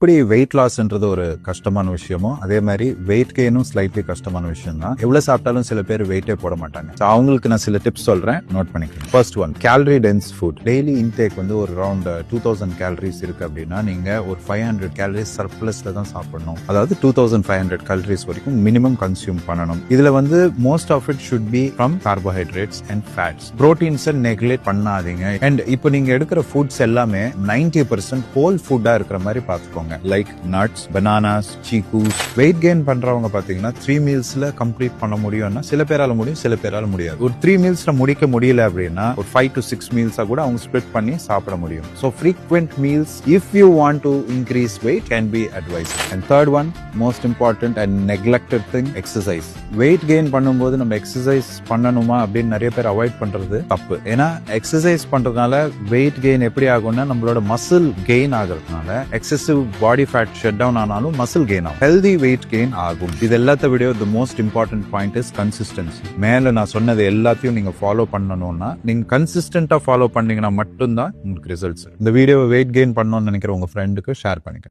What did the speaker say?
எப்படி வெயிட் லாஸ்ன்றது ஒரு கஷ்டமான விஷயமோ அதே மாதிரி வெயிட் கெயினும் ஸ்லைட்லி கஷ்டமான விஷயம் தான் எவ்வளவு சாப்பிட்டாலும் சில பேர் வெயிட்டே போட மாட்டாங்க. ஸோ அவங்களுக்கு நான் சில டிப்ஸ் சொல்றேன். நோட் பண்ணிக்கிறேன் first one calorie dense food daily intake வந்து ஒரு ரவுண்ட் டூ தௌசண்ட் கேலரிஸ் இருக்கு அப்படின்னா நீங்க ஒரு ஃபைவ் ஹண்ட்ரட் கேலரிஸ் சர்ப்ளஸ்ல தான் சாப்பிடணும். அதாவது two thousand five hundred calories வரைக்கும் மினிமம் கன்சியூம் பண்ணணும். இதுல வந்து most of it should be from carbohydrates and fats ப்ரோட்டீன்ஸை neglect பண்ணாதீங்க. அண்ட் இப்போ நீங்க எடுக்கிற ஃபுட்ஸ் எல்லாமே நைன்டி பர்சன்ட் ஹோல் ஃபுட்டா இருக்கிற மாதிரி பார்த்துக்கோங்க. Like nuts bananas chikoos weight gain பண்றவங்க பாத்தீங்கன்னா த்ரீ மீல்ஸ்ல கம்ப்ளீட் பண்ண முடியும்னா சில பேரால முடியும் சில பேரால முடியாது. ஒரு த்ரீ மீல்ஸ்ல முடிக்க முடியல அப்படின்னா ஒரு ஃபைவ் டு சிக்ஸ் மீல்ஸா கூட அவங்க ஸ்ப்ளிட் பண்ணி சாப்பிட முடியும். So frequent meals if you want to increase weight can be advise and third one most important and neglected thing exercise weight gain பண்ணும்போது நம்ம எக்ஸசைஸ் பண்ணணுமா அப்படின்னு நிறைய பேர் அவாய்ட் பண்றது தப்பு. ஏன்னா எக்ஸசைஸ் பண்றதுனால வெயிட் கெயின் எப்படி ஆகும்னா நம்மளோட muscle gain ஆகுறதுனால excessive body fat shut down ஆனாலும் மசில் கெயின் ஆகும். ஹெல்தி வெயிட் கெயின் ஆகும். இது எல்லாத்த விட the most important point is consistency மேல நான் சொன்னது எல்லாத்தையும் நீங்க ஃபாலோ பண்ணணும்னா நீங்க கன்சிஸ்டன்டா ஃபாலோ பண்ணீங்கன்னா மட்டும்தான் உங்களுக்கு ரிசல்ட்ஸ் இந்த வீடியோ வெயிட் கெயின் பண்ணணும்னு நினைக்கிற உங்க ஃப்ரெண்டுக்கு ஷேர் பண்ணிக்க